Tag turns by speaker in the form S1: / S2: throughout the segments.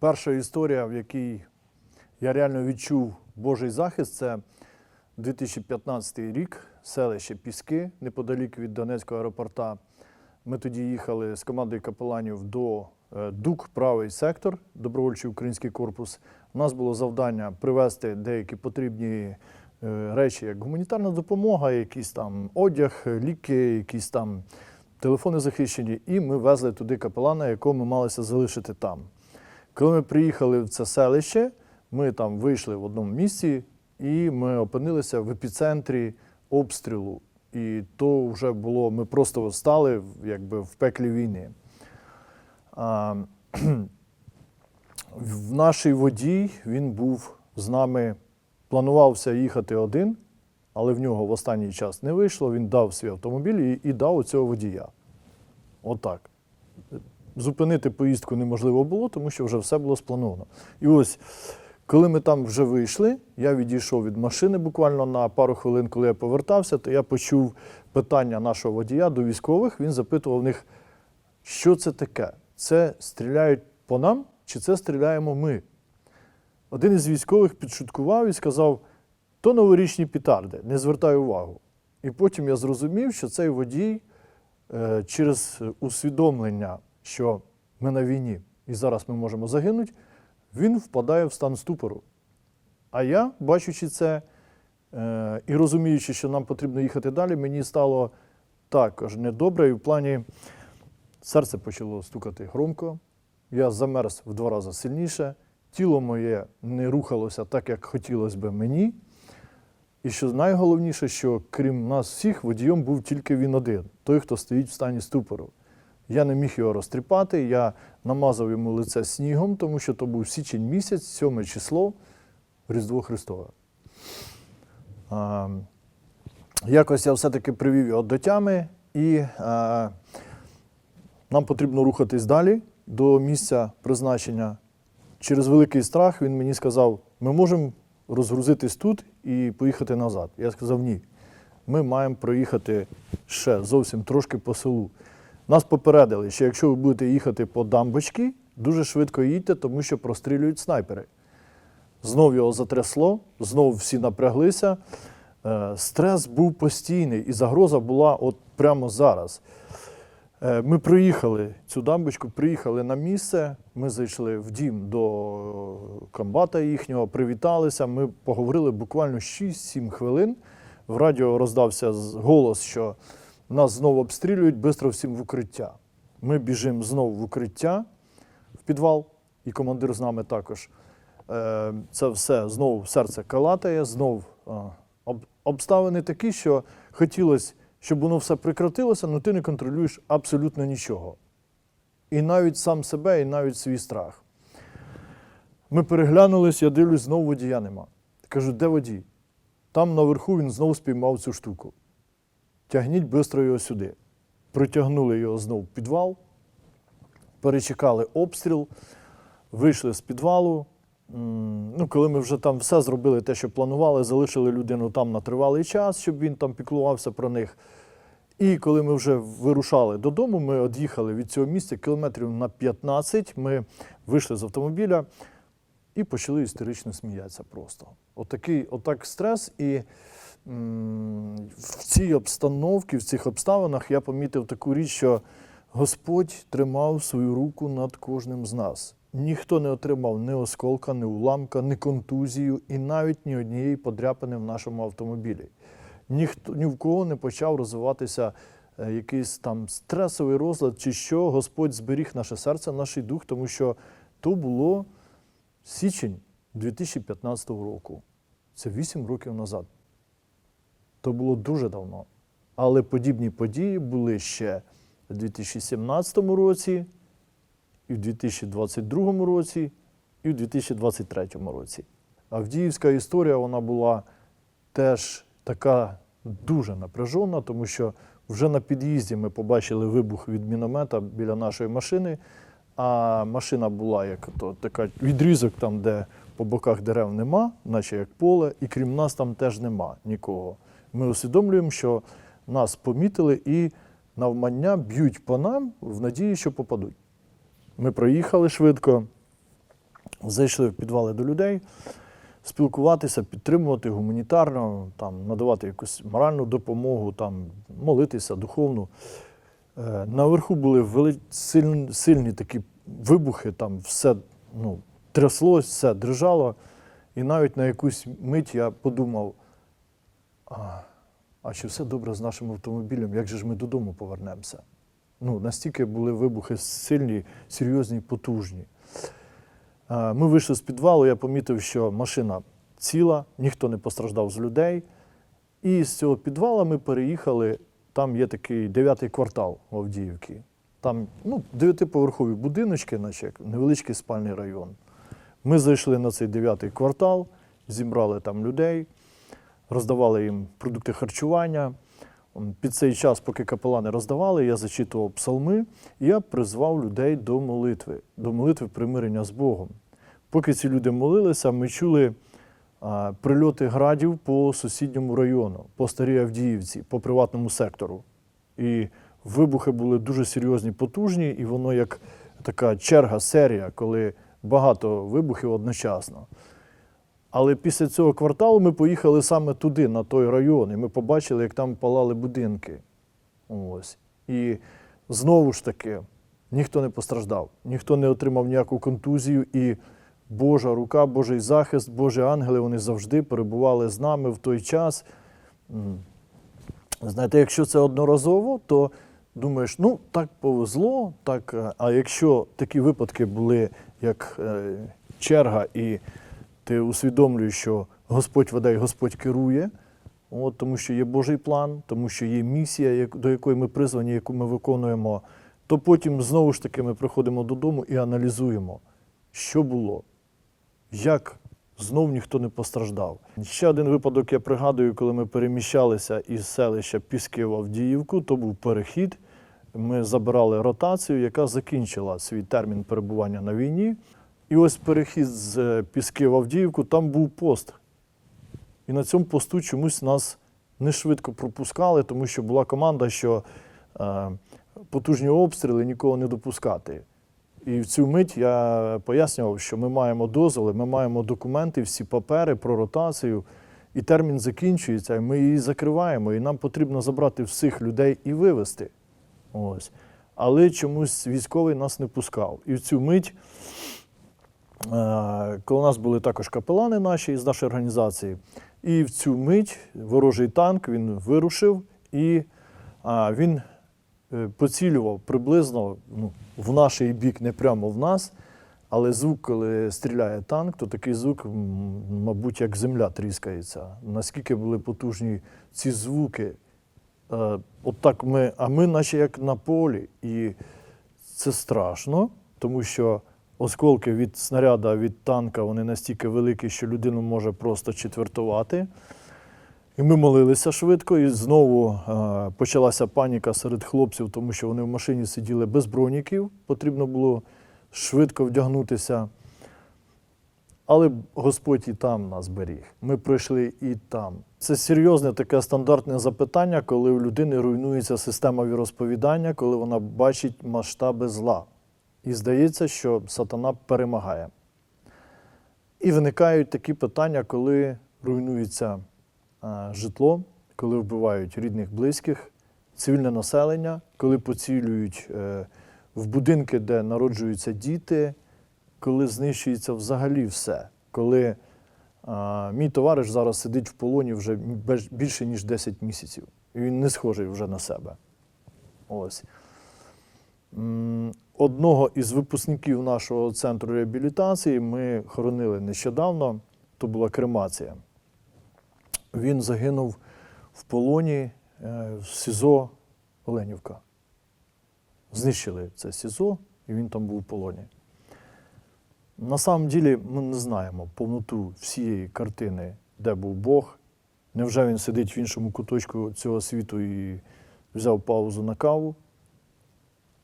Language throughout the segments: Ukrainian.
S1: Перша історія, в якій я реально відчув Божий захист, це 2015 рік, селище Піски, неподалік від Донецького аеропорта. Ми тоді їхали з командою капеланів до е, ДУК, правий сектор, добровольчий український корпус. У нас було завдання привезти деякі потрібні е, речі, як гуманітарна допомога, якийсь там одяг, ліки, якісь там телефони захищені. І ми везли туди капелана, якого ми малися залишити там. Коли ми приїхали в це селище, ми там вийшли в одному місці, і ми опинилися в епіцентрі обстрілу. І то вже було, ми просто стали якби в пеклі війни. А, в нашій водій він був з нами, планувався їхати один, але в нього в останній час не вийшло. Він дав свій автомобіль і, і дав цього водія. Отак. Зупинити поїздку неможливо було, тому що вже все було сплановано. І ось, коли ми там вже вийшли, я відійшов від машини буквально на пару хвилин, коли я повертався, то я почув питання нашого водія до військових. Він запитував них, що це таке? Це стріляють по нам чи це стріляємо ми? Один із військових підшуткував і сказав: то новорічні пітарди, не звертай увагу. І потім я зрозумів, що цей водій е, через усвідомлення, що ми на війні і зараз ми можемо загинути, він впадає в стан ступору. А я, бачучи це е, і розуміючи, що нам потрібно їхати далі, мені стало також недобре, і в плані серце почало стукати громко. Я замерз в два рази сильніше, тіло моє не рухалося так, як хотілося б мені. І що найголовніше, що крім нас всіх, водієм був тільки він один, той, хто стоїть в стані ступору. Я не міг його розтріпати, я намазав йому лице снігом, тому що то був січень місяць, 7 число, Різдво Христове. А, якось я все-таки привів його до тями, і а, нам потрібно рухатись далі до місця призначення. Через великий страх він мені сказав: ми можемо розгрузитись тут і поїхати назад. Я сказав, ні. Ми маємо проїхати ще зовсім трошки по селу. Нас попередили, що якщо ви будете їхати по дамбочці, дуже швидко їдьте, тому що прострілюють снайпери. Знов його затрясло, знов всі напряглися. Е, Стрес був постійний, і загроза була от прямо зараз. Е, Ми проїхали цю дамбочку, приїхали на місце. Ми зайшли в дім до комбата їхнього, привіталися. Ми поговорили буквально 6-7 хвилин. В радіо роздався голос, що нас знову обстрілюють, швидко всім в укриття. Ми біжимо знову в укриття, в підвал, і командир з нами також. Е, Це все знову серце калатає, знов е, обставини такі, що хотілося, щоб воно все прекратилося, але ти не контролюєш абсолютно нічого. І навіть сам себе, і навіть свій страх. Ми переглянулись, я дивлюсь, знову водія нема. Кажу, де водій? Там наверху він знову спіймав цю штуку. Тягніть швидко його сюди. Притягнули його знову в підвал, перечекали обстріл, вийшли з підвалу. Ну, коли ми вже там все зробили, те, що планували, залишили людину там на тривалий час, щоб він там піклувався про них. І коли ми вже вирушали додому, ми від'їхали від цього місця кілометрів на 15, ми вийшли з автомобіля і почали істерично сміятися просто. Отакий, отак стрес. І в цій обстановці, в цих обставинах я помітив таку річ, що Господь тримав свою руку над кожним з нас. Ніхто не отримав ні осколка, ні уламка, ні контузію і навіть ні однієї подряпини в нашому автомобілі. Ніхто ні в кого не почав розвиватися е, якийсь там стресовий розлад, чи що Господь зберіг наше серце, наш дух, тому що то було січень 2015 року. Це 8 років назад. То було дуже давно. Але подібні події були ще в 2017 році, і в 2022 році, і в 2023 році. Авдіївська історія вона була теж така дуже напряжена, тому що вже на під'їзді ми побачили вибух від міномета біля нашої машини, а машина була як то, така відрізок, там, де по боках дерев нема, наче як поле, і крім нас там теж нема нікого. Ми усвідомлюємо, що нас помітили і навмання б'ють по нам в надії, що попадуть. Ми проїхали швидко, зайшли в підвали до людей, спілкуватися, підтримувати гуманітарно, там, надавати якусь моральну допомогу, там, молитися духовну. Е, Наверху були сильні, сильні такі вибухи, там все ну, тряслось, все дрижало. І навіть на якусь мить я подумав, а, а чи все добре з нашим автомобілем, як же ж ми додому повернемося? Ну, настільки були вибухи сильні, серйозні, потужні. Ми вийшли з підвалу, я помітив, що машина ціла, ніхто не постраждав з людей. І з цього підвала ми переїхали. Там є такий дев'ятий квартал в Авдіївці. Там ну, дев'ятиповерхові будиночки, наче невеличкий спальний район. Ми зайшли на цей дев'ятий квартал, зібрали там людей, роздавали їм продукти харчування. Під цей час, поки капелани роздавали, я зачитував псалми, і я призвав людей до молитви, до молитви примирення з Богом. Поки ці люди молилися, ми чули прильоти градів по сусідньому району, по Старій Авдіївці, по приватному сектору. І вибухи були дуже серйозні, потужні, і воно як така черга, серія, коли багато вибухів одночасно. Але після цього кварталу ми поїхали саме туди, на той район, і ми побачили, як там палали будинки. Ось. І знову ж таки, ніхто не постраждав, ніхто не отримав ніяку контузію, і Божа рука, Божий захист, Божі ангели вони завжди перебували з нами в той час. Знаєте, якщо це одноразово, то думаєш, ну так повезло, так. е, А якщо такі випадки були, як е, черга, і ти усвідомлюєш, що Господь веде і Господь керує, от, тому що є Божий план, тому що є місія, до якої ми призвані, яку ми виконуємо, то потім знову ж таки ми приходимо додому і аналізуємо, що було, як знов ніхто не постраждав. Ще один випадок я пригадую, коли ми переміщалися із селища Піски в Авдіївку, то був перехід. Ми забирали ротацію, яка закінчила свій термін перебування на війні. І ось перехід з е, Піски в Авдіївку, там був пост. І на цьому посту чомусь нас не швидко пропускали, тому що була команда, що е, потужні обстріли нікого не допускати. І в цю мить я пояснював, що ми маємо дозволи, ми маємо документи, всі папери про ротацію, і термін закінчується, і ми її закриваємо, і нам потрібно забрати всіх людей і вивезти. Ось. Але чомусь військовий нас не пускав. І в цю мить, коли у нас були також капелани наші з нашої організації, і в цю мить ворожий танк він вирушив і він е, поцілював приблизно ну, в наш бік, не прямо в нас. Але звук, коли стріляє танк, то такий звук, мабуть, як земля тріскається. Наскільки були потужні ці звуки. Е, От так ми, а ми, наче як на полі. І це страшно, тому що осколки від снаряда, від танка, вони настільки великі, що людину може просто четвертувати. І ми молилися швидко, і знову е, почалася паніка серед хлопців, тому що вони в машині сиділи без броніків, потрібно було швидко вдягнутися. Але Господь і там нас беріг. Ми пройшли і там. Це серйозне таке стандартне запитання, коли у людини руйнується система віросповідання, коли вона бачить масштаби зла. І здається, що сатана перемагає. І виникають такі питання, коли руйнується е, житло, коли вбивають рідних, близьких, цивільне населення, коли поцілюють е, в будинки, де народжуються діти, коли знищується взагалі все. Коли мій товариш зараз сидить в полоні вже більше ніж 10 місяців, і він не схожий вже на себе. Ось. Одного із випускників нашого центру реабілітації ми хоронили нещодавно, то була кремація. Він загинув в полоні е, в СІЗО Оленівка. Знищили це СІЗО, і він там був в полоні. На самом ділі ми не знаємо повноту всієї картини, де був Бог. Невже він сидить в іншому куточку цього світу і взяв паузу на каву?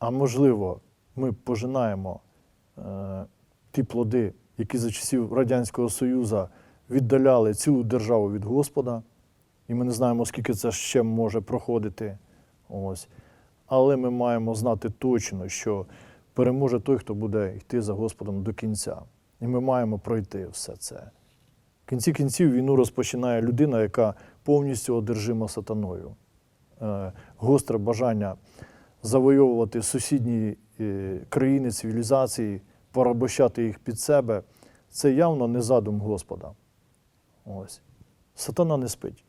S1: А можливо, ми пожинаємо е, ті плоди, які за часів Радянського Союзу віддаляли цілу державу від Господа, і ми не знаємо, скільки це ще може проходити. Ось. Але ми маємо знати точно, що переможе той, хто буде йти за Господом до кінця. І ми маємо пройти все це. В кінці кінців війну розпочинає людина, яка повністю одержима сатаною. Е, Гостре бажання завойовувати сусідні е, країни, цивілізації, порабощати їх під себе. Це явно не задум Господа. Ось. Сатана не спить.